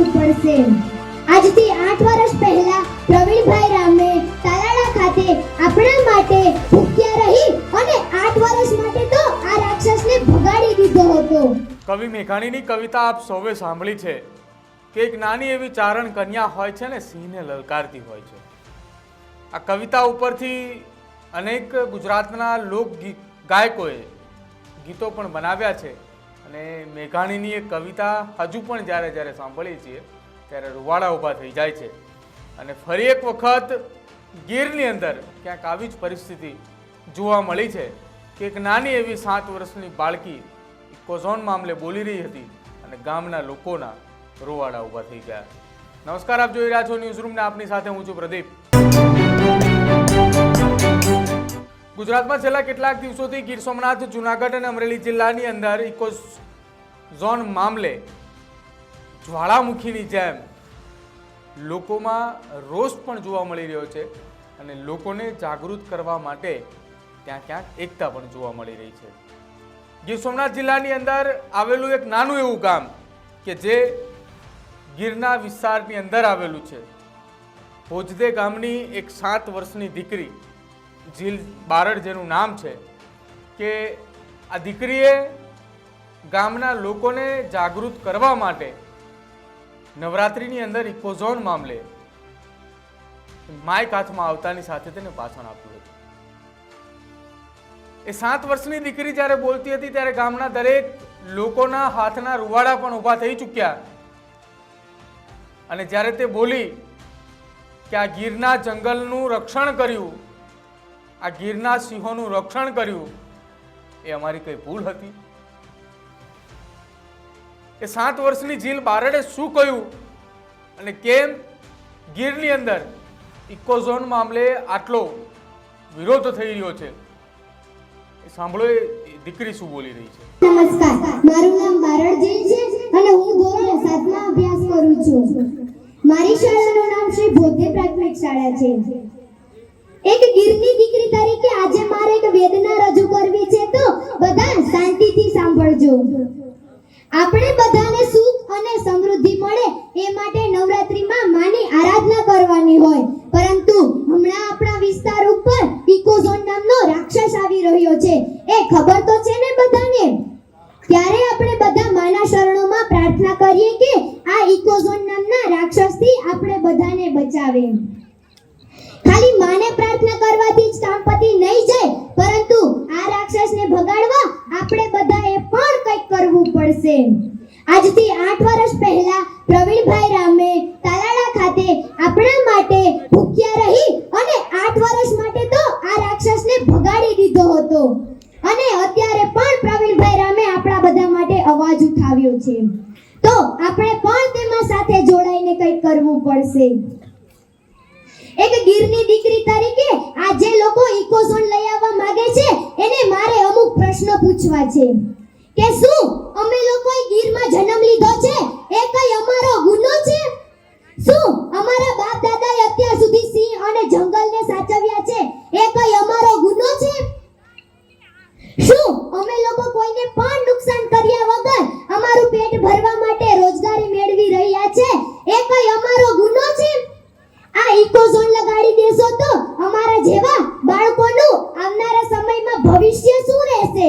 કરવું પડશે. આજથી આઠ વર્ષ પહેલા પ્રવીણભાઈ રામે તાલાળા ખાતે આપણા માટે ભૂખ્યા રહી અને આઠ વર્ષ માટે તો આ રાક્ષસને ભગાડી દીધો હતો. કવિ મેઘાણીની કવિતા આપ સૌએ સાંભળી છે કે એક નાની એવી ચારણ કન્યા હોય છે ને, સિંહને લલકારતી હોય છે. આ કવિતા ઉપરથી અનેક ગુજરાતના લોકગીત ગાયકોએ ગીતો પણ બનાવ્યા છે. અને મેઘાણીની એક કવિતા હજુ પણ જ્યારે જ્યારે સાંભળીએ છીએ, ત્યારે રૂવાડા ઊભા થઈ જાય છે. અને ફરી એક વખત ગીરની અંદર ક્યાંક આવી જ પરિસ્થિતિ જોવા મળી છે કે એક નાની એવી સાત વર્ષની બાળકી કોઝોન મામલે બોલી રહી હતી અને ગામના લોકોના રોવાડા ઊભા થઈ ગયા. નમસ્કાર, આપ જોઈ રહ્યા છો ન્યૂઝ રૂમને. આપની સાથે હું છું પ્રદીપ. ગુજરાતમાં છેલ્લા કેટલાક દિવસોથી ગીર સોમનાથ, જુનાગઢ અને અમરેલી જિલ્લાની અંદર ઇકો ઝોન મામલે જ્વાળામુખીની જેમ લોકોમાં રોષ પણ જોવા મળી રહ્યો છે અને લોકોને જાગૃત કરવા માટે ત્યાં ક્યાંક એકતા પણ જોવા મળી રહી છે. ગીર સોમનાથ જિલ્લાની અંદર આવેલું એક નાનું એવું ગામ કે જે ગીરના વિસ્તારની અંદર આવેલું છે. ભોજદે ગામની એક સાત વર્ષની દીકરી જીલ બારડ જેનું નામ છે, કે આ દીકરીએ ગામના લોકોને જાગૃત કરવા માટે નવરાત્રિની અંદર ઇકોઝોન મામલે માઇક હાથમાં આવતાની સાથે તેને ભાષણ આપ્યું હતું. એ સાત વર્ષની દીકરી જ્યારે બોલતી હતી ત્યારે ગામના દરેક લોકોના હાથના રૂવાડા પણ ઊભા થઈ ચૂક્યા. અને જ્યારે તે બોલી કે આ ગીરના જંગલનું રક્ષણ કર્યું આ ગીરના સિંહોનું રક્ષણ કર્યું, એ અમારી કઈ ભૂલ હતી? એ સાત વર્ષની જીલ બારડે શું કહ્યું? અને કેમ ગીરની અંદર ઇકોઝોન મામલે આટલો વિરોધ થઈ રહ્યો છે? એ સાંભળો, એ દીકરી શું બોલી રહી છે? નમસ્કાર. મારું નામ બારડ જૈન છે અને હું ધોરણ સાતમાં અભ્યાસ કરું છું. મારી શાળાનું નામ શ્રી બોધે પ્રાથમિક શાળા છે. એક ગીરની દીકરી તરીકે આજે મારે એક વેદના રજૂ કરવી છે તો બધા શાંતિથી સાંભળજો. આપણે બધાને સુખ અને સમૃદ્ધિ મળે એ માટે નવરાત્રીમાં માની આરાધના કરવાની હોય. પરંતુ હમણાં આપણા વિસ્તાર ઉપર ઇકોઝોન નામનો રાક્ષસ આવી રહ્યો છે. એ ખબર તો છે ને બધાને? ત્યારે આપણે બધા માના શરણોમાં પ્રાર્થના કરીએ કે આ ઇકોઝોન નામના રાક્ષસથી આપણે બધાને બચાવે. ખાલી માને પ્રાર્થના કરવાથી જ કામ નહીં જાય, પરંતુ આ રાક્ષસને ભગાડવા આપણે બધાએ પણ કંઈક કરવું પડશે. આજથી આઠ વર્ષ પહેલા પ્રવીણભાઈ રામે તાલાળા ખાતે આપણા માટે ભૂખ્યા રહી અને આઠ વર્ષ માટે તો આ રાક્ષસને ભગાડી દીધો હતો. અને અત્યારે પણ પ્રવીણભાઈ રામે આપણા બધા માટે અવાજ ઉઠાવ્યો છે. તો આપણે પણ તેમાં સાથે જોડાઈને કંઈક કરવું પડશે. એક ગીરની દીકરી તરીકે આ જે લોકો ઇકોઝોન લઈ આવવા માંગે છે. એને મારે અમુક પ્રશ્નો પૂછવા છે કે શું અમે લોકોએ ગીરમાં જન્મ લીધો છે? એ કઈ અમારો ગુનો છે શું અમારા બાપ દાદાએ અત્યાર સુધી સિંહ અને જંગલને સાચવ્યા છે એ કઈ અમારો ગુનો છે શું અમે લોકો કોઈને પણ નુકસાન કર્યા વગર અમારું પેટ ભરવા માટે રોજગારી મેળવી રહ્યા છે એ કઈ અમારો ગુનો છે આ ઇકોઝોન લગાડી દેશો તો અમારા જેવા બાળકોનું આવનારા સમયમાં ભવિષ્ય શું રહેશે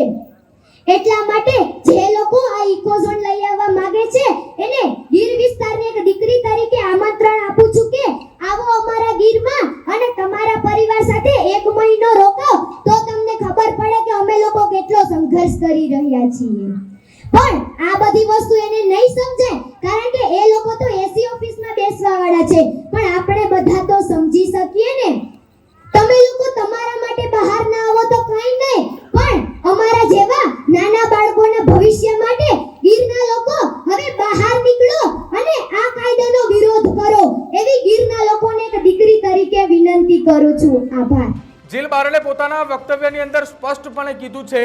એટલા માટે જે લોકો આ ઇકોઝોન લઈ આવવા માંગે છે એને ગીર વિસ્તારની એક દીકરી તરીકે આમંત્રણ આપું છું કે આવો અમારા ગીરમાં અને તમારા પરિવાર સાથે એક મહિનો રોકાવ તો તમને ખબર પડે કે અમે લોકો કેટલો સંઘર્ષ કરી રહ્યા છીએ પણ આ બધી વસ્તુ એને નહીં સમજાય, કારણ કે એ લોકો તો એસી ઓફિસમાં બેસવા વાળા છે. પણ આપણે બધા તો સમજી શકીએ ને. તમે લોકો તમારા માટે બહાર ના આવો તો કંઈ નહીં. પણ અમારા જેવા નાના બાળકોના ભવિષ્ય માટે ગીરના લોકો હવે બહાર નીકળો અને આ કાયદાનો વિરોધ કરો. એવી ગીરના લોકોને એક દીકરી તરીકે વિનંતી કરું છું. આભાર. જીલ બારડે પોતાના વક્તવ્યની અંદર સ્પષ્ટપણે કીધું છે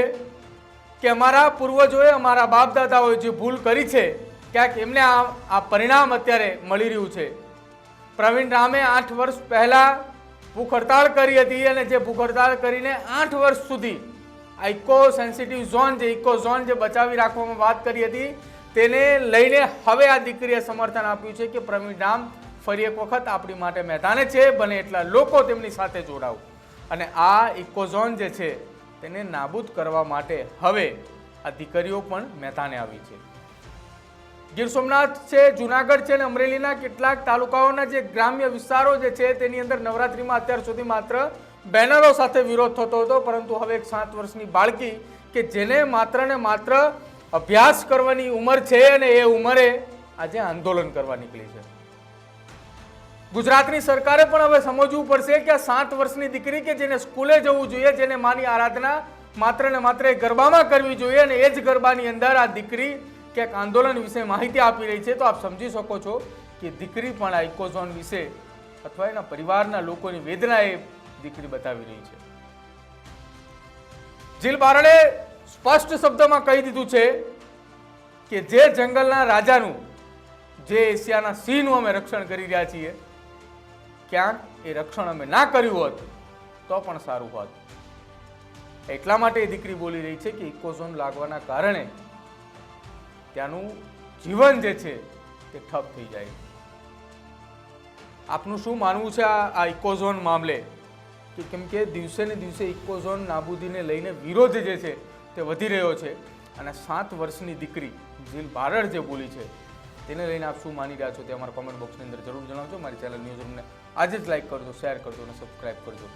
કે અમારા પૂર્વજોએ અમારા બાપ દાદાઓએ જે ભૂલ કરી છે, ક્યાંક એમને આ આ પરિણામ અત્યારે મળી રહ્યું છે. પ્રવીણ રામે આઠ વર્ષ પહેલાં ભૂખ હડતાળ કરી હતી અને જે ભૂખ હડતાળ કરીને આઠ વર્ષ સુધી આ ઇકો સેન્સિટિવ ઝોન જે, ઇકો ઝોન જે બચાવી રાખવામાં વાત કરી હતી, તેને લઈને હવે આ દીકરીએ સમર્થન આપ્યું છે કે પ્રવીણ રામ ફરી એક વખત આપણી માટે મેદાને છે, બને એટલા લોકો તેમની સાથે જોડાવ. અને આ ઇકો ઝોન જે છે તેને નાબૂદ કરવા માટે હવે આ દીકરીઓ પણ મેદાને આવી છે. ગીર સોમનાથ છે, જુનાગઢ છે અને અમરેલીના કેટલાક તાલુકાઓના જે ગ્રામ્ય વિસ્તારો જે છે તેની અંદર નવરાત્રિમાં અત્યાર સુધી માત્ર બેનરો સાથે વિરોધ થતો હતો, પરંતુ હવે એક સાત વર્ષની બાળકી કે જેને માત્ર ને માત્ર અભ્યાસ કરવાની ઉંમર છે અને એ ઉંમરે આજે આંદોલન કરવા નીકળી છે. ગુજરાતની સરકારે પણ હવે સમજવું પડશે કે આ સાત વર્ષની દીકરી કે જેને સ્કૂલે જવું જોઈએ, જેને માની આરાધના માત્ર ને માત્ર ગરબામાં કરવી જોઈએ અને એ જ ગરબાની અંદર આ દીકરી ક્યાંક આંદોલન વિશે માહિતી આપી રહી છે, તો આપ સમજી શકો છો કે દીકરી પણ આ ઇકોઝોન વિશે અથવા એના પરિવારના લોકોની વેદના એ દીકરી બતાવી રહી છે. જીલ બારડે સ્પષ્ટ શબ્દમાં કહી દીધું છે કે જે જંગલના રાજાનું, જે એશિયાના સિંહનું અમે રક્ષણ કરી રહ્યા છીએ ક્યાંક એ રક્ષણ અમે ના કર્યું હોત, તો પણ સારું હોત. એટલા માટે એ દીકરી બોલી રહી છે કે ઇકોઝોન લાગવાના કારણે ત્યાંનું જીવન જે છે તે ઠપ થઈ જાય. આપનું શું માનવું છે આ ઇકોઝોન મામલે? કે કેમ કે દિવસે ને દિવસે ઇકોઝોન નાબૂદીને લઈને વિરોધ જે છે તે વધી રહ્યો છે અને સાત વર્ષની દીકરી, જીલ બારડ જે બોલી છે તેને લઈને આપ શું માની રહ્યા છો તે અમારા કોમેન્ટ બોક્સની અંદર જરૂર જણાવજો. મારી ચેનલ ન્યૂઝ રૂમને આજે જ લાઇક કરજો શેર કરજો અને સબસ્ક્રાઈબ કરજો.